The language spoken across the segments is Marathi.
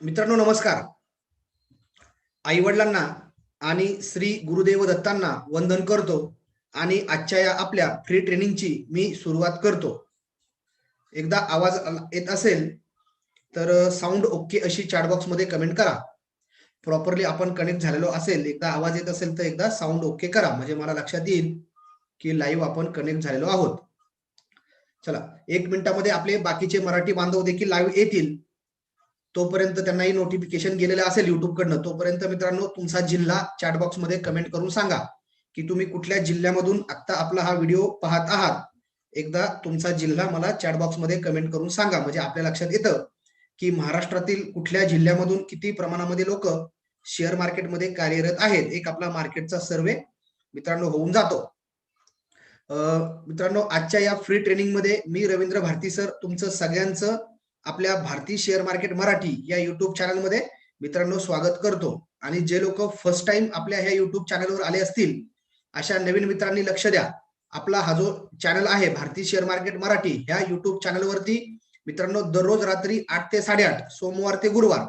मित्रांनो नमस्कार. आई वडिलांना आणि श्री गुरुदेव दत्तांना वंदन करतो आणि आजच्या या आपल्या फ्री ट्रेनिंगची मी सुरुवात करतो. एकदा आवाज येत असेल तर साऊंड ओके अशी चॅटबॉक्समध्ये कमेंट करा. प्रॉपरली आपण कनेक्ट झालेलो असेल एकदा आवाज येत असेल तर एकदा साऊंड ओके करा. म्हणजे मला लक्षात येईल की लाईव्ह आपण कनेक्ट झालेलो आहोत. चला एक मिनिटामध्ये आपले बाकीचे मराठी बांधव देखील लाईव्ह येतील. तोपर्यंत त्यांनाही नोटिफिकेशन गेलेलं असेल युट्यूब कडनं. तोपर्यंत मित्रांनो तुमचा जिल्हा चॅटबॉक्समध्ये कमेंट करून सांगा की तुम्ही कुठल्या जिल्ह्यामधून आता आपला हा व्हिडिओ पाहत आहात. एकदा तुमचा जिल्हा मला चॅटबॉक्समध्ये कमेंट करून सांगा. म्हणजे आपल्या लक्षात येतं की महाराष्ट्रातील कुठल्या जिल्ह्यामधून किती प्रमाणामध्ये लोक शेअर मार्केटमध्ये कार्यरत आहेत. एक आपला मार्केटचा सर्वे मित्रांनो होऊन जातो. मित्रांनो आजच्या या फ्री ट्रेनिंगमध्ये मी रवींद्र भारती सर तुमचं सगळ्यांचं आपल्या भारतीय शेअर मार्केट मराठी या युट्यूब चॅनलमध्ये मित्रांनो स्वागत करतो. आणि जे लोक फर्स्ट टाइम आपल्या ह्या युट्यूब चॅनलवर आले असतील अशा नवीन मित्रांनी लक्ष द्या. आपला हा जो चॅनल आहे भारतीय शेअर मार्केट मराठी ह्या युट्यूब चॅनलवरती मित्रांनो दररोज रात्री आठ ते साडेआठ सोमवार ते गुरुवार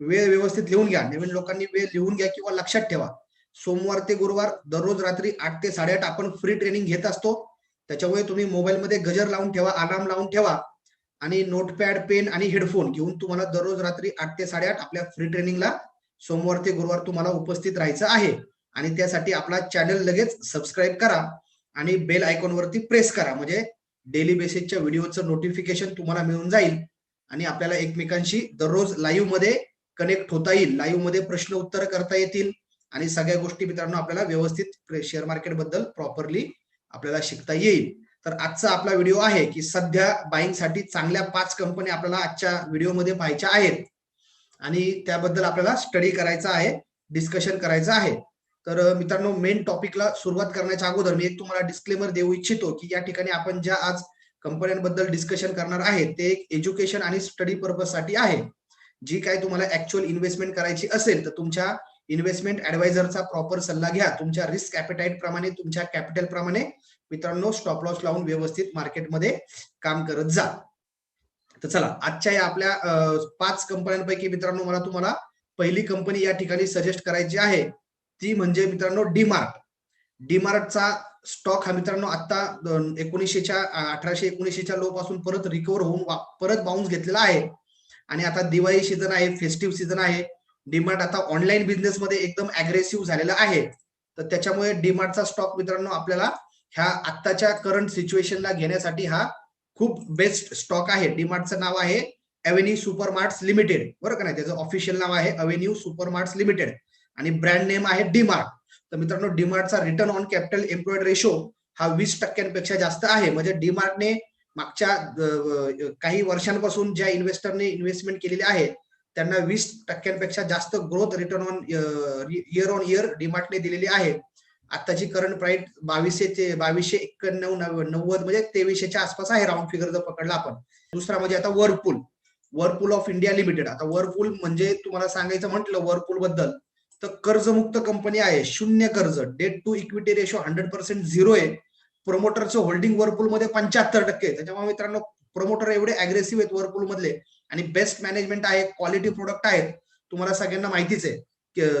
वेळ व्यवस्थित लिहून घ्या. नवीन लोकांनी वेळ लिहून घ्या किंवा लक्षात ठेवा. सोमवार ते गुरुवार दररोज रात्री आठ ते साडेआठ आपण फ्री ट्रेनिंग घेत असतो. त्याच्यामुळे तुम्ही मोबाईलमध्ये गजर लावून ठेवा अलार्म लावून ठेवा. आणि नोटपॅड पेन आणि हेडफोन घेऊन तुम्हाला दररोज रात्री आठ ते साडेआठ आपल्या फ्री ट्रेनिंगला सोमवार ते गुरुवार तुम्हाला उपस्थित राहायचं आहे. आणि त्यासाठी आपला चॅनल लगेच सबस्क्राईब करा आणि बेल आयकॉनवरती प्रेस करा. म्हणजे डेली बेसिसच्या व्हिडिओचं नोटिफिकेशन तुम्हाला मिळून जाईल आणि आपल्याला एकमेकांशी दररोज लाईव्हमध्ये कनेक्ट होता येईल. लाईव्हमध्ये प्रश्न उत्तर करता येतील आणि सगळ्या गोष्टी मित्रांनो आपल्याला व्यवस्थित शेअर मार्केटबद्दल प्रॉपरली आपल्याला शिकता येईल. तर आजचा आपला व्हिडिओ आहे की सध्या बाईंगसाठी चांगल्या पाच कंपन्या आपल्याला आजच्या व्हिडिओमध्ये पाहायच्या आहेत. आणि त्याबद्दल आपल्याला स्टडी करायचा आहे डिस्कशन करायचं आहे. तर मित्रांनो मेन टॉपिकला सुरुवात करण्याच्या अगोदर मी एक तुम्हाला डिस्क्लेमर देऊ इच्छितो की या ठिकाणी आपण ज्या आज कंपन्यांबद्दल डिस्कशन करणार आहे ते एक एज्युकेशन आणि स्टडी पर्पजसाठी आहे. जी काय तुम्हाला ऍक्च्युअल इन्व्हेस्टमेंट करायची असेल तर तुमच्या इन्व्हेस्टमेंट ऍडवायझरचा प्रॉपर सल्ला घ्या. तुमच्या रिस्क कॅपिटाईट प्रमाणे तुमच्या कॅपिटल प्रमाणे मित्रांनो स्टॉप लॉस लावून व्यवस्थित मार्केटमध्ये काम करत जा. तर चला आजच्या या आपल्या पाच कंपन्यांपैकी मित्रांनो मला तुम्हाला पहिली कंपनी या ठिकाणी सजेस्ट करायची आहे. ती म्हणजे मित्रांनो डीमार्ट. डीमार्टचा स्टॉक हा मित्रांनो आता एकोणीसशेच्या अठराशे एकोणीसशेच्या लो पासून परत रिकवर होऊन परत बाउन्स घेतलेला आहे. आणि आता दिवाळी सीझन आहे फेस्टिव्ह सीझन आहे. डीमार्ट आता ऑनलाईन बिझनेसमध्ये एकदम अग्रेसिव्ह झालेला आहे. तर त्याच्यामुळे डीमार्टचा स्टॉक मित्रांनो आपल्याला ह्या आत्ताच्या करंट सिच्युएशनला घेण्यासाठी हा खूप बेस्ट स्टॉक आहे. डीमार्टचं नाव आहे अव्हेन्यू सुपरमार्ट्स लिमिटेड बरं का नाही? त्याचं ऑफिशियल नाव आहे अव्हेन्यू सुपरमार्ट्स लिमिटेड आणि ब्रँड नेम आहे डीमार्ट तर मित्रांनो डीमार्टचा return on capital employed ratio हा वीस टक्क्यांपेक्षा जास्त आहे. म्हणजे डीमार्टने मागच्या काही वर्षांपासून ज्या इन्व्हेस्टरने इन्व्हेस्टमेंट केलेली आहे त्यांना वीस टक्क्यांपेक्षा जास्त growth return on year on year डिमार्टने दिलेली आहे. आताची करंट प्राइस बावीसशे ते बावीसशे एक्क्याण्णव नव्व- नव्वद म्हणजे तेवीसशेच्या आसपास आहे राऊंड फिगर जर पकडला आपण. दुसरा म्हणजे आता Whirlpool Whirlpool of India limited आता वर्लपूल म्हणजे तुम्हाला सांगायचं म्हटलं वर्लपूल बद्दल तर कर्जमुक्त कंपनी आहे. शून्य कर्ज. Debt to equity ratio hundred percent zero आहे. प्रमोटरचं होल्डिंग वर्लपूल मध्ये पंच्याहत्तर टक्के आहे. त्याच्यामुळे मित्रांनो प्रमोटर एवढे अग्रेसिव्ह आहेत वर्लपूल मधले आणि बेस्ट मॅनेजमेंट आहे क्वालिटी प्रोडक्ट आहेत तुम्हाला सगळ्यांना माहितीच आहे.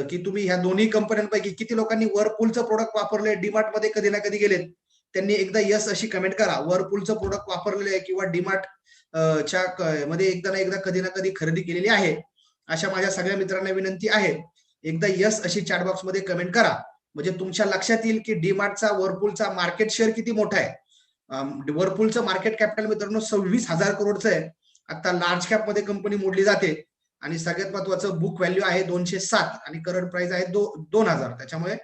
की- तुम्ही ह्या दोन्ही कंपन्यांपैकी किती लोकांनी वरपूलचं प्रोडक्ट वापरले डीमार्टमध्ये कधी ना कधी गेलेत. त्यांनी एकदा यस अशी कमेंट करा. वरपूलचं प्रोडक्ट वापरलेलं आहे किंवा डीमार्ट च्या मध्ये एकदा ना एकदा कधी ना कधी खरेदी केलेली आहे अशा माझ्या सगळ्या मित्रांना विनंती आहे. एकदा यस अशी चॅटबॉक्समध्ये कमेंट करा. म्हणजे तुमच्या लक्षात येईल की डीमार्टचा वरपूलचा मार्केट शेअर किती मोठा आहे. अं, मार्केट कॅपिटल मित्रांनो सव्वीस हजार करोडचं आहे. आता लार्ज कॅपमध्ये कंपनी मोडली जाते आणि सगळ्यात महत्वाचं बुक व्हॅल्यू आहे दोनशे सात आणि करंट प्राइस आहे दो दोन हजार. त्याच्यामुळे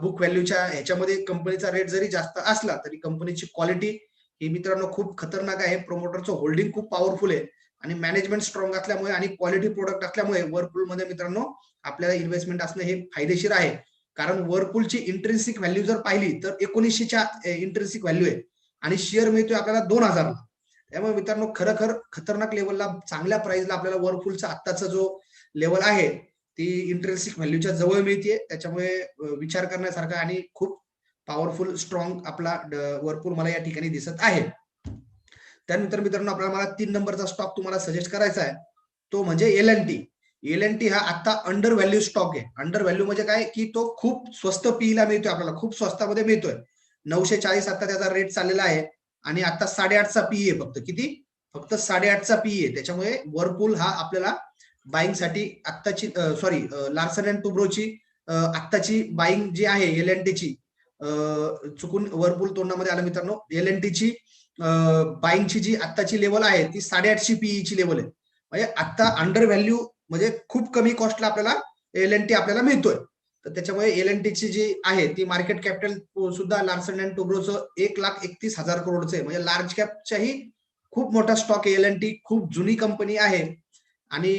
बुक व्हॅल्यूच्या ह्याच्यामध्ये कंपनीचा रेट जरी जास्त असला तरी कंपनीची क्वालिटी ही मित्रांनो खूप खतरनाक आहे. प्रोमोटरचं होल्डिंग खूप पॉवरफुल आहे आणि मॅनेजमेंट स्ट्रॉंग असल्यामुळे आणि क्वालिटी प्रोडक्ट असल्यामुळे वर्लपूल मध्ये मित्रांनो आपल्याला इन्व्हेस्टमेंट असणं हे फायदेशीर आहे. कारण वर्लपूलची इंट्रेन्सिक व्हॅल्यू जर पाहिली तर एकोणीसशेच्या इंट्रेन्सिक व्हॅल्यू आहे आणि शेअर मिळतोय आपल्याला दोन हजारला. त्यामुळे मित्रांनो खरोखर खतरनाक लेवलला चांगल्या प्राइसला आपल्याला वर्लपूलचा आत्ताचा जो लेवल आहे ती इंटरेस्टिक व्हॅल्यूच्या जवळ मिळते त्याच्यामुळे विचार करण्यासारखा आणि खूप पॉवरफुल स्ट्रॉंग आपला वर्लपूल मला या ठिकाणी दिसत आहे. त्यानंतर मित्रांनो आपल्याला मला तीन नंबरचा स्टॉक तुम्हाला सजेस्ट करायचा आहे. तो म्हणजे L N T L N T हा आता अंडर व्हॅल्यू स्टॉक आहे. अंडर व्हॅल्यू म्हणजे काय? की तो खूप स्वस्त पीला मिळतोय आपल्याला. खूप स्वस्तामध्ये मिळतोय. नऊशे चाळीस आता त्याचा रेट चाललेला आहे. आणि आता साडेआठचा पी आहे फक्त. किती? फक्त साडेआठचा पी आहे. त्याच्यामुळे वरपूल हा आपल्याला बाईंगसाठी आत्ताची सॉरी लार्सन अँड टुब्रोची आत्ताची बाईंग जी आहे एल एन टीची चुकून वरपूल तोंडामध्ये आलं मित्रांनो. एल एन टीची बाईंगची जी आत्ताची लेवल आहे ती साडेआठशे पीईची लेवल आहे. म्हणजे आता अंडर व्हॅल्यू म्हणजे खूप कमी कॉस्टला आपल्याला एल एन टी आपल्याला मिळतोय. तर त्याच्यामुळे एल एन टीची जी आहे ती मार्केट कॅपिटल सुद्धा लार्सन अँड टोब्रोचं एक लाख एकतीस हजार करोडचं आहे म्हणजे लार्ज कॅपच्याही खूप मोठा स्टॉक आहे एल एन टी खूप जुनी कंपनी आहे. आणि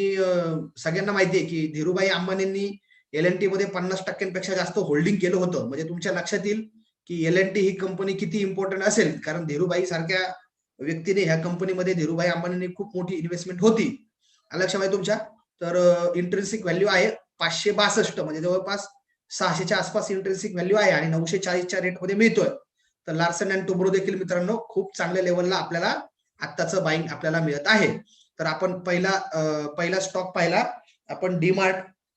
सगळ्यांना माहिती आहे की धीरूभाई अंबानींनी एल एन टी मध्ये पन्नास टक्क्यांपेक्षा जास्त होल्डिंग केलं होतं. म्हणजे तुमच्या लक्षात येईल की एल एन टी ही कंपनी किती इम्पॉर्टंट असेल. कारण धीरूभाई सारख्या व्यक्तीने ह्या कंपनीमध्ये धीरूभाई अंबानींनी खूप मोठी इन्व्हेस्टमेंट होती. लक्षात तुमच्या? तर इंट्रेन्सिक व्हॅल्यू आहे पाचशे बासष्ट म्हणजे जवळपास सहाशेच्या आसपास इंटरेस्टिंग व्हॅल्यू आहे आणि नऊशे चाळीसच्या रेटमध्ये मिळतोय. तर लार्सन अँड टुब्रो देखील मित्रांनो खूप चांगल्या लेवलला आपल्याला आत्ताचं बाईंग आपल्याला मिळत आहे. तर आपण पहिला पहिला स्टॉक पाहिला. आपण डीमार्ट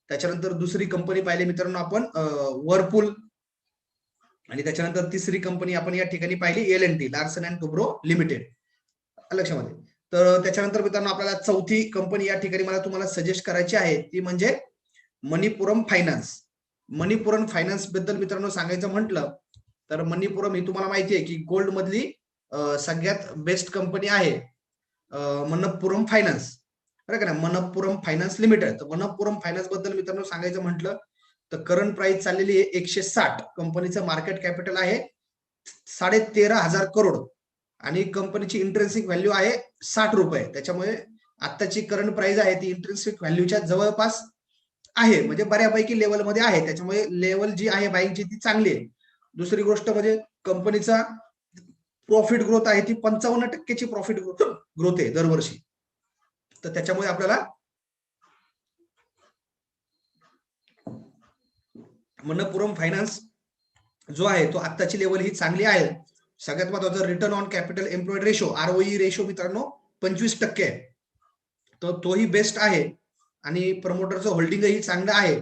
त्याच्यानंतर दुसरी कंपनी पाहिली मित्रांनो आपण वरपूल आणि त्याच्यानंतर तिसरी कंपनी आपण या ठिकाणी पाहिली L N T Larsen and Toubro limited लक्षामध्ये. तर त्याच्यानंतर मित्रांनो आपल्याला चौथी कंपनी या ठिकाणी मला तुम्हाला सजेस्ट करायची आहे ती म्हणजे मणिपुरम फायनान्स मणिपुरम फायनान्सबद्दल मित्रांनो सांगायचं म्हटलं तर मणिपुरम ही तुम्हाला माहिती आहे की गोल्ड मधली सगळ्यात बेस्ट कंपनी आहे. मनप्पुरम फायनान्स बरं का ना मनप्पुरम फायनान्स लिमिटेड तर मनप्पुरम फायनान्सबद्दल मित्रांनो सांगायचं म्हटलं तर करंट प्राइस चाललेली आहे एकशे साठ. कंपनीचं मार्केट कॅपिटल आहे साडे तेरा हजार करोड. आणि कंपनीची इंट्रेन्सिक व्हॅल्यू आहे साठ रुपये. त्याच्यामुळे आत्ताची करंट प्राइस आहे ती इंट्रेन्सिक व्हॅल्यूच्या जवळपास आहे म्हणजे बऱ्यापैकी लेवलमध्ये आहे. त्याच्यामुळे लेवल जी आहे बाईकची ती चांगली आहे. दुसरी गोष्ट म्हणजे कंपनीचा प्रॉफिट ग्रोथ आहे ती पंचावन्न टक्क्याची प्रॉफिट ग्रोथ आहे दरवर्षी. तर त्याच्यामुळे आपल्याला मनपुरम फायनान्स जो आहे तो आत्ताची लेवल ही चांगली आहे. सगळ्यात महत्वाचं return on capital employed ratio ROE ratio मित्रांनो पंचवीस टक्के आहे. तर तोही बेस्ट आहे. आणि प्रमोटरचं होल्डिंगही चांगलं आहे.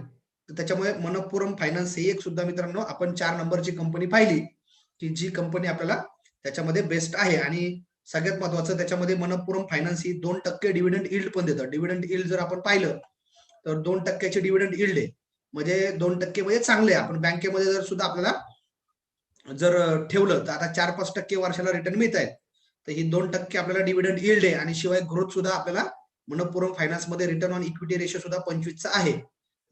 तर त्याच्यामुळे मनपुरम फायनान्स ही एक सुद्धा मित्रांनो आपण चार नंबरची कंपनी पाहिली की जी कंपनी आपल्याला त्याच्यामध्ये बेस्ट आहे. आणि सगळ्यात महत्वाचं त्याच्यामध्ये मनपुरम फायनान्स ही दोन टक्के डिव्हिडंड इल्ड पण देतं. डिव्हिडंड इल्ड जर आपण पाहिलं तर दोन टक्क्याचे डिव्हिडंड इल्ड आहे. म्हणजे दोन टक्के म्हणजे चांगले आपण बँकेमध्ये जर सुद्धा आपल्याला जर ठेवलं तर आता चार पाच टक्के वर्षाला रिटर्न मिळत आहेत. तर ही दोन टक्के आपल्याला डिव्हिडंड इल्ड आहे. आणि शिवाय ग्रोथ सुद्धा आपल्याला मणिपुरम फायनान्समध्ये रिटर्न ऑन इक्विटी रेशो सुद्धा पंचवीसचा आहे.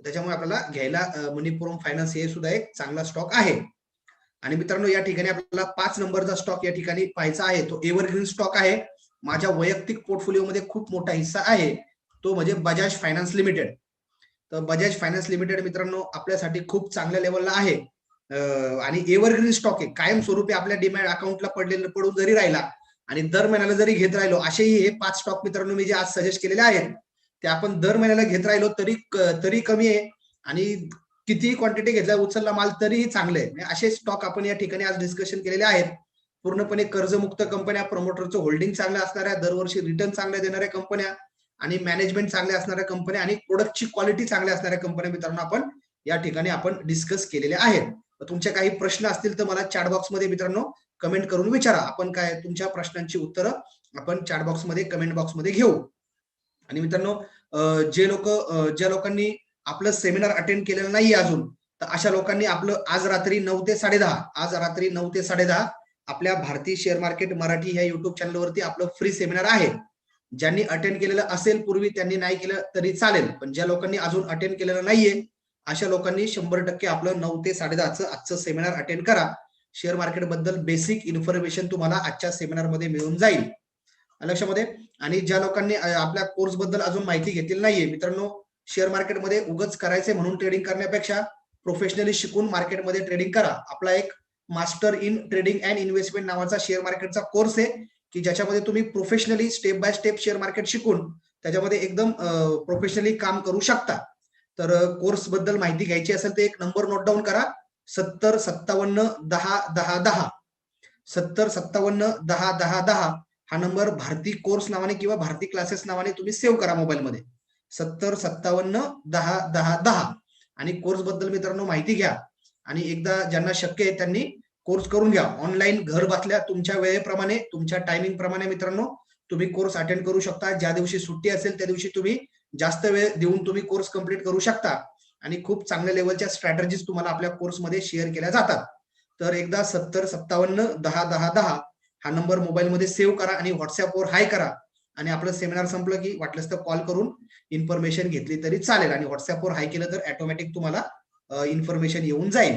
त्याच्यामुळे आपल्याला घ्यायला मणिपुरम फायनान्स हे सुद्धा एक चांगला स्टॉक आहे. आणि मित्रांनो या ठिकाणी आपल्याला पाच नंबरचा स्टॉक या ठिकाणी पाहायचा आहे. तो एव्हरग्रीन स्टॉक आहे. माझ्या वैयक्तिक पोर्टफोलिओ खूप मोठा हिस्सा आहे. तो म्हणजे बजाज फायनान्स लिमिटेड तर बजाज फायनान्स लिमिटेड मित्रांनो आपल्यासाठी खूप चांगल्या लेवलला आहे. आणि एव्हरग्रीन स्टॉक आहे. कायम स्वरूपी आपल्या डिमॅट अकाउंटला पडलेलं पडून जरी राहिला आणि दर महिन्याला जरी घेत राहिलो असेही हे पाच स्टॉक मित्रांनो मी जे आज सजेस्ट केलेले आहेत ते आपण दर महिन्याला घेत राहिलो तरी तरी कमी आहे. आणि कितीही क्वांटिटी घेतला उचलला माल तरीही चांगले आहे. म्हणजे असे स्टॉक आपण या ठिकाणी आज डिस्कशन केलेले आहेत. पूर्णपणे कर्जमुक्त कंपन्या प्रमोटरचं होल्डिंग चांगलं असणाऱ्या दरवर्षी रिटर्न चांगल्या देणाऱ्या कंपन्या आणि मॅनेजमेंट चांगल्या असणाऱ्या कंपन्या आणि प्रोडक्टची क्वालिटी चांगल्या असणाऱ्या कंपन्या मित्रांनो आपण या ठिकाणी आपण डिस्कस केलेल्या आहेत. तुमचे काही प्रश्न असतील तर मला चॅट बॉक्समध्ये मित्रांनो कमेंट करून विचारा. आपण काय तुमच्या प्रश्नांची उत्तरं आपण चॅट बॉक्समध्ये कमेंट बॉक्समध्ये घेऊ. आणि मित्रांनो जे लोक ज्या लोकांनी आपलं सेमिनार अटेंड केलेलं नाही अजून तर अशा लोकांनी आपलं आज रात्री नऊ ते साडे आज रात्री नऊ ते साडे आपल्या भारतीय शेअर मार्केट मराठी ह्या युट्यूब चॅनलवरती आपलं फ्री सेमिनार आहे. ज्यांनी अटेंड केलेलं असेल पूर्वी त्यांनी नाही केलं तरी चालेल. पण ज्या लोकांनी अजून अटेंड केलेलं नाहीये अशा लोकांनी शंभर टक्के आपलं नऊ ते साडे आजचं सेमिनार अटेंड करा. शेअर मार्केटबद्दल बेसिक इन्फॉर्मेशन तुम्हाला आजच्या सेमिनारमध्ये मिळून जाईल. लक्षामध्ये? आणि ज्या लोकांनी आपल्या कोर्सबद्दल अजून माहिती घेतलेली नाहीये मित्रांनो शेअर मार्केटमध्ये उगच करायचे म्हणून ट्रेडिंग करण्यापेक्षा प्रोफेशनली शिकून मार्केटमध्ये ट्रेडिंग करा. आपला एक master in trading and investment नावाचा शेअर मार्केटचा कोर्स आहे की ज्याच्यामध्ये तुम्ही professionally step by step share market शिकून त्याच्यामध्ये एकदम प्रोफेशनली काम करू शकता. तर कोर्सबद्दल माहिती घ्यायची असेल तर एक नंबर नोट डाऊन करा. सत्तर सत्तावन्न दहा दहा दहा. सत्तर सत्तावन्न दहा दहा दहा. हा नंबर भारती कोर्स नावाने किंवा भारती क्लासेस नावाने तुम्ही सेव्ह करा मोबाईलमध्ये. सत्तर सत्तावन्न दहा दहा दहा. आणि कोर्सबद्दल मित्रांनो माहिती घ्या. आणि एकदा ज्यांना शक्य आहे त्यांनी कोर्स करून घ्या. ऑनलाईन घर बसल्या तुमच्या वेळेप्रमाणे तुमच्या टायमिंग प्रमाणे मित्रांनो तुम्ही कोर्स अटेंड करू शकता. ज्या दिवशी सुट्टी असेल त्या दिवशी तुम्ही जास्त वेळ देऊन तुम्ही कोर्स कंप्लीट करू शकता. आणि खूप चांगल्या लेवलच्या स्ट्रॅटेजीज तुम्हाला आपल्या कोर्समध्ये शेअर केल्या जातात. तर एकदा सत्तर सत्तावन्न दहा दहा दहा हा नंबर मोबाईलमध्ये सेव्ह करा आणि व्हॉट्सअपवर हाय करा. आणि आपलं सेमिनार संपलं की वाटलंच तर कॉल करून इन्फॉर्मेशन घेतली तरी चालेल. आणि व्हॉट्सअपवर हाय केलं तर ऑटोमॅटिक तुम्हाला इन्फॉर्मेशन येऊन जाईल.